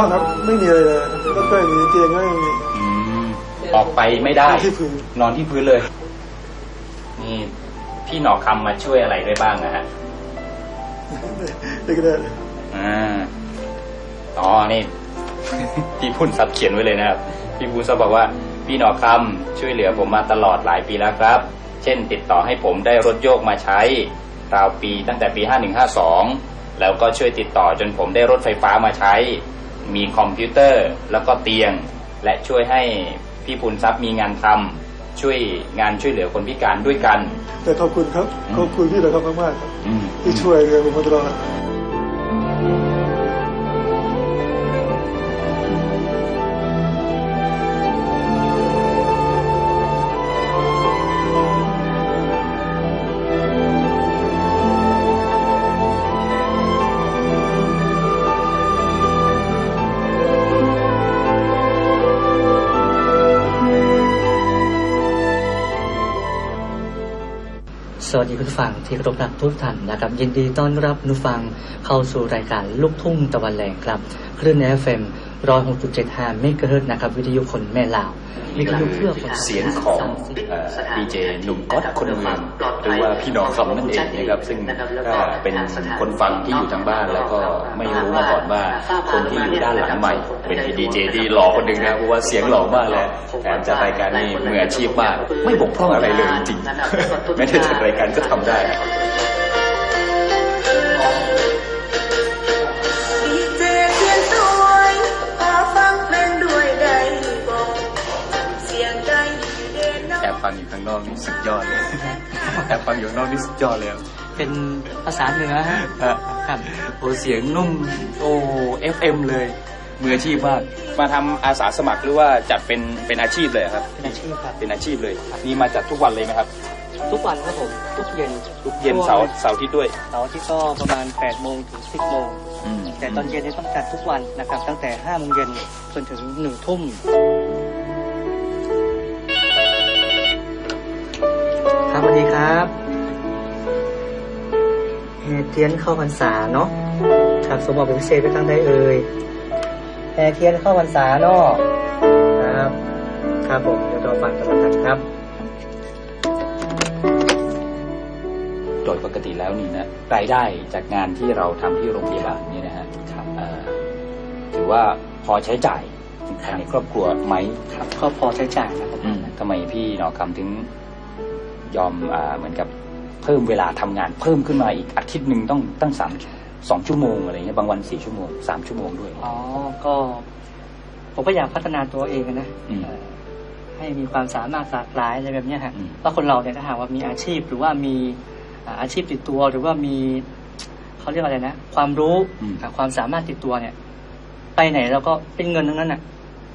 ห้องครับ ไม่มีอะไรเลยก็ไม่มีเตียงไม่มี อืมออกไปไม่ได้ นอนที่พื้น นอนที่พื้นเลย นี่พี่หนอคำมาช่วยอะไรได้บ้างนะฮะได้ก็ได้อ่าอ๋อ นี่ พี่พุ่นซับเขียนไว้เลยนะครับ พี่พุ่นซับบอกว่า พี่หนอคำช่วยเหลือผมมาตลอดหลายปีแล้วครับ เช่น ติดต่อให้ผมได้รถโยกมาใช้ราวปีตั้งแต่ปี 5152 แล้วก็ช่วยติดต่อจนผมได้รถไฟฟ้ามาใช้ มีคอมพิวเตอร์ แล้วก็เตียง และช่วยให้พี่พุนทรัพย์มีงานทำช่วยงานช่วยเหลือคนพิการด้วยกัน แต่ขอบคุณครับ ขอบคุณพี่เหลยครับมากๆครับอืมที่ช่วยเหลือผมมาตลอด วัสดีคุณผู้ฟังที่เคารพรับทุกท่านนะครับ ยินดีต้อนรับนุฟังเข้าสู่รายการลูกทุ่งตะวันแหลงครับคลื่นเอฟเอ็ม กะเฮิรตซ์นะครับ วิทยุคนแม่ลาววิทยุเพื่อคนเสียงของดีเจหนุ่มก๊อตคนเมืองหรือว่าพี่น้องคำนั่นเองนะครับซึ่งก็เป็นคนฟังที่อยู่ทางบ้านแล้วก็ไม่รู้มาก่อนว่าคนที่อยู่ด้านหลังใหม่ เป็นดีเจที่หล่อคนหนึ่งนะเพราะว่าเสียงหล่อมากเลยแถมจัดรายการนี่มืออาชีพมาก ไม่บกพร่องอะไรเลยจริงๆไม่ได้จัดรายการก็ทำได้ดีางนอกนี่สุดยอดเลยแอบฟังอยู่ข้างนอกนี่สุดยอดเลยครับเป็นภาษาเหนือฮะฮะครับโอ้เสียงนุ่มโอ้ FM เลยมืออาชีพมากมาทำอาสาสมัครหรือว่าจัดเป็นเป็นอาชีพเลยครับ เป็นอาชีพครับ เป็นอาชีพเลยนี่มาจัดทุกวันเลยไหมครับ ทุกวันครับผม ทุกเย็นทุกเย็นเสาร์เสาร์อาทิตย์ด้วยเสาร์อาที่ก็ประมาณ8โมงถึง10โมงอืมแต่ตอนเย็นเนี่ยต้องจัดทุกวันนะครับ ตั้งแต่5โมงเย็นจนถึง1ทุ่ม เทียนเข้าพรรษาเนาะครับสมบอกเป็นพิเศษไปทางใดเอ่ยแห่เทียนเข้าพรรษาเนาะครับ ครับผมเดี๋ยวเราฟังกันแล้วกันครับ โดยปกติแล้วนี่นะรายได้จากงานที่เราทำที่โรงพยาบาลเนี่ยนะฮะครับเอ่อถือว่าพอใช้จ่ายภายในครอบครัวไหมครับก็พอใช้จ่ายนะครับอืมทำไมพี่หนอคำถึงยอมอ่าเหมือนกับเพิ่มเวลาทำงานเพิ่มขึ้นมาอีกอาทิตย์หนึ่งต้องตั้งสามสองชั่วโมงอะไรเงี้ยบางวันสี่ชั่วโมงสามชั่วโมงด้วยอ๋อก็ผมก็อยากพัฒนาตัวเองนะอืมเอ่อให้มีความสามารถหลากหลายอะไรแบบเนี้ยฮะอืมว่าคนเราเนี่ยถ้าหากว่ามีอาชีพหรือว่ามีอ่าอาชีพติดตัวหรือว่ามีเขาเรียกว่าอะไรนะความรู้อืมอ่าความสามารถติดตัวเนี่ย ไปไหนเราก็เป็นเงินทั้งนั้นน่ะ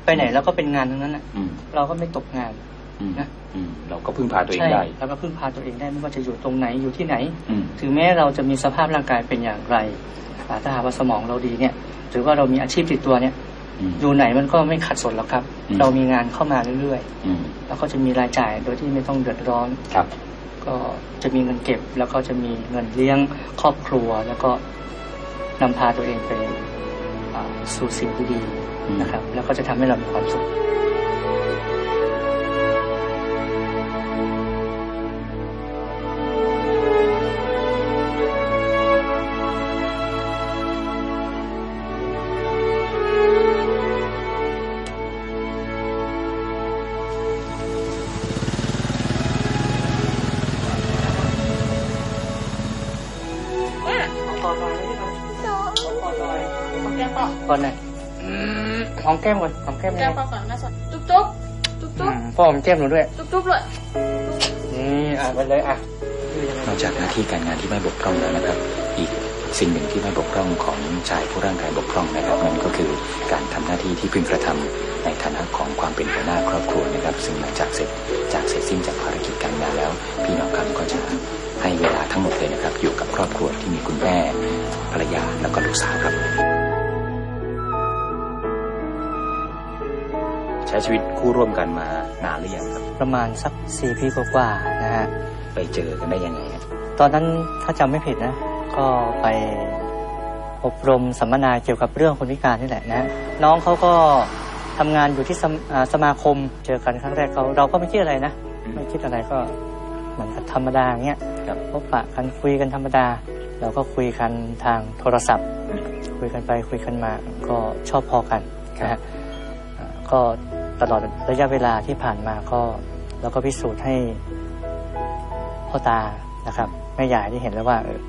ไปไหนเราก็เป็นงานทั้งนั้นน่ะอืมเราก็ไม่ตกงานอืมนะอืม เราก็พึ่งพาตัวเองใช่ได้แล้วก็พึ่งพาตัวเองได้ไม่ว่าจะอยู่ตรงไหนอยู่ที่ไหนอืมถึงแม้เราจะมีสภาพร่างกายเป็นอย่างไรอ่าถ้าหากว่าสมองเราดีเนี่ยหรือว่าเรามีอาชีพติดตัวเนี่ยอืมอยู่ไหนมันก็ไม่ขัดสนหรอกครับอืมเรามีงานเข้ามาเรื่อยอืมๆแล้วก็จะมีรายจ่ายโดยที่ไม่ต้องเดือดร้อนครับ ก็จะมีเงินเก็บ แล้วก็จะมีเงินเลี้ยงครอบครัว แล้วก็นำพาตัวเองไปอ่าสู่สิ่งที่ดีอืมนะครับ แล้วก็จะทำให้เรามีความสุข ก่อนหน่อยหอมแก้มก่อนหอมแก้มแก้ยังวไงพอก่อนนะสดจุ๊บจุ๊บจุ๊บอืจุ๊บมพ่อหอมแก้มหนูด้วย จุ๊บจุ๊บเลยนี่อะไปเลยอะนอกจากหน้าที่การงานที่ไม่บกพร่องแล้วนะครับ อีกสิ่งหนึ่งที่ไม่บกพร่องของชายผู้ร่างกายบกพร่องนะครับนั่นก็คือการทำหน้าที่ที่พึงกระทำในฐานะของความเป็นหัวหน้าครอบครัวนะครับ ซึ่งหลังจากเสร็จจากเสร็จสิ้นจากภารกิจการงานแล้ว พี่น้องคำก็จะให้เวลาทั้งหมดเลยนะครับ อยู่กับครอบครัวที่มีคุณแม่ภรรยาแล้วก็ลูกสาวครับ ช้ชีวิตคู่ร่วมกันมานานหรือยังครับ ประมาณสักสี่ปีกว่าๆนะฮะ ไปเจอกันได้ยังไงครับตอนนั้นถ้าจำไม่ผิดนะ ก็ไปผอบรมสัมมนาเกี่ยวกับเรื่องคนพิการนี่แหละนะ น้องเขาก็ทำงานอยู่ที่สมอ่าสมาคมเจอกันครั้งแรกเขาเราก็ไม่คิดอะไรนะ ไม่คิดอะไรก็เหมือนกับธรรมดาอย่างเงี้ยครับพบปะกันคุยกันธรรมดา เราก็คุยกันทางโทรศัพท์ คุยกันไปคุยกันมาก็ชอบพอกันนะฮะอ่าก็ ตลอดระยะเวลาที่ผ่านมาก็เราก็พิสูจน์ให้พ่อตานะครับแม่ยายได้เห็นแล้วว่าเออ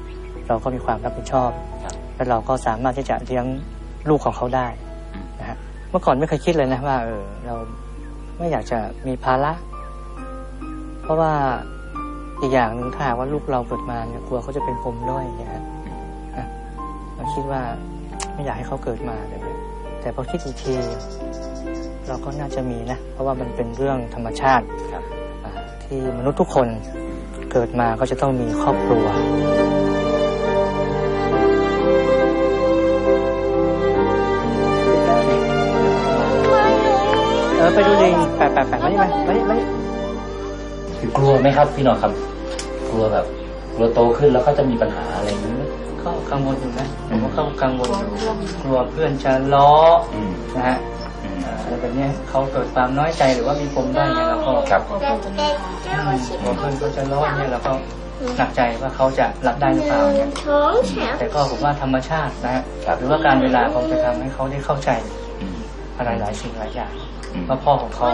เราก็มีความรับผิดชอบครับและเราก็สามารถที่จะเลี้ยงลูกของเขาได้นะฮะเมื่อก่อนไม่เคยคิดเลยนะว่าเออเราไม่อยากจะมีภาระ เพราะว่าอีกอย่างหนึ่งถ้าหากว่าลูกเราเกิดมาเนี่ยกลัวเขาจะเป็นปมด้อยอย่างเงี้ยฮะนะเราคิดว่าไม่อยากให้เขาเกิดมาเลยแต่พอคิดอีกที เราก็น่าจะมีนะ เพราะว่ามันเป็นเรื่องธรรมชาติครับอ่าที่มนุษย์ทุกคนเกิดมาก็จะต้องมีครอบครัวเออไปดูลิงแปะแปะแปะมานี่มามานี่มานี่กลัวไหมครับพี่หนอครับ กลัวแบบกลัวโตขึ้นแล้วเขาจะมีปัญหาอะไรอย่างนี้ไหมก็กังวลอยู่นะผมว่าเขากังวลอยู่กลัวเพื่อนจะล้ออืมนะฮะ อืมอ่าอะไรแบบเนี้ยเขาเกิดความน้อยใจหรือว่ามีปมด้อยเนี่ยเราก็ครับอืมกลัวเพื่อนเขาจะล้อเนี่ยเราก็หนักใจว่าเขาจะรับได้หรือเปล่าเนี่ยแต่ก็ผมว่าธรรมชาตินะฮะครับหรือว่าการเวลาคงจะทำให้เขาได้เข้าใจอืมอะไรหลายสิ่งหลายอย่างอืมว่าพ่อของเขา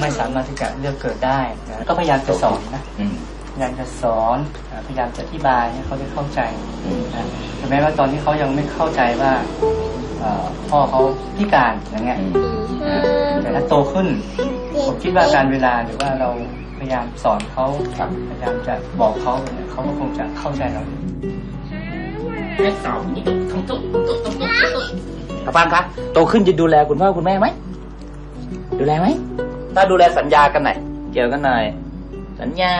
ไม่สามารถที่จะเลือกเกิดได้นะก็พยายามจะสอนนะอืมพยายามจะสอนอ่าพยายามจะอธิบายให้เขาได้เข้าใจอืมนะถึงแม้ว่าตอนที่เขายังไม่เข้าใจว่าเอ่อ พ่อเขาพิการอย่างเงี้ยอืมนะแต่ถ้าโตขึ้น ผมคิดว่าการเวลาหรือว่าเราพยายามสอนเขาครับพยายามจะบอกเขาเนี่ยเขาก็คงจะเข้าใจเราเลขสองนี่ทำตุ๊กตุ๊กตุ๊กตุ๊กตุ๊กกฟังคะโตขึ้นจะดูแลคุณพ่อคุณแม่ไหมดูแลไหมถ้าดูแลสัญญากันหน่อยเกี่ยวกันหน่อยสัญญา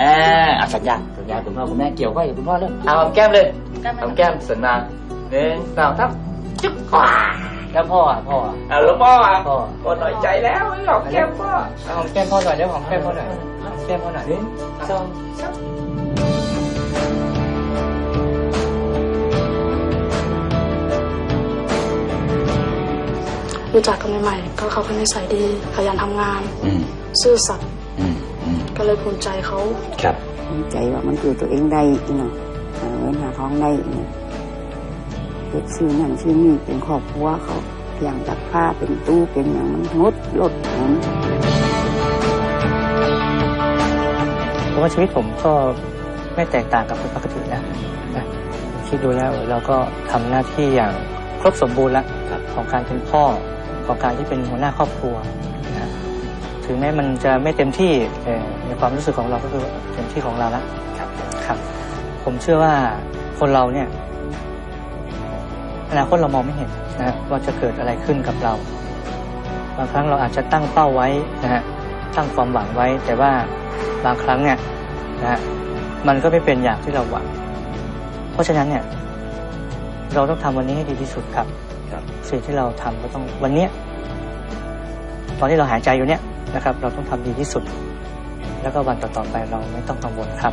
อ่าเอาสัญญาสัญญาคุณพ่อคุณแม่เกี่ยวไว้กับคุณพ่อเลยเอาหอมแก้มเลยหอมแก้มสัญญาหนึ่งสองสาม จุ๊บว้าแล้วพ่ออะพ่ออะเอาแล้วพ่ออะพ่อพ่อหน่อยใจแล้วไม่หอมแก้มพ่อเอาหอมแก้มพ่อหน่อยเดี๋ยวหอมแก้มพ่อหน่อยหอมแก้มพ่อหน่อยหนึ่งสองสามรู้จักกันใหม่ๆก็เขาเป็นนิสัยดีขยันทำงานอืมซื่อสัตย์อืมอืมก็เลยภูมิใจเขาครับภูมิใจว่ามันคือตัวเองได้อีเนาะหาเงินหาทองได้อีเนาะ เด็กซื้อนั่นซื้อนี่เป็นครอบครัวเขาเพียงตักผ้าเป็นตู้เป็นอย่างมันงดลดนั้นผมว่าชีวิตผมก็ไม่แตกต่างกับคนปกตินะนะคิดดูแล้วเราก็ทำหน้าที่อย่างครบสมบูรณ์แล้วของการเป็นพ่อของการที่เป็นหัวหน้าครอบครัวนะถึงแม้มันจะไม่เต็มที่แต่ในความรู้สึกของเราก็คือเต็มที่ของเราแล้วครับครับผมเชื่อว่าคนเราเนี่ย อนาคตเรามองไม่เห็นนะว่าจะเกิดอะไรขึ้นกับเรา บางครั้งเราอาจจะตั้งเป้าไว้นะฮะตั้งความหวังไว้ แต่ว่าบางครั้งเนี่ยนะฮะมันก็ไม่เป็นอย่างที่เราหวัง เพราะฉะนั้นเนี่ย เราต้องทำวันนี้ให้ดีที่สุดครับครับสิ่งที่เราทำเราต้องวันเนี้ยตอนที่เราหายใจอยู่เนี่ยนะครับ เราต้องทำดีที่สุด แล้วก็วันต่อๆไปเราไม่ต้องกังวลครับ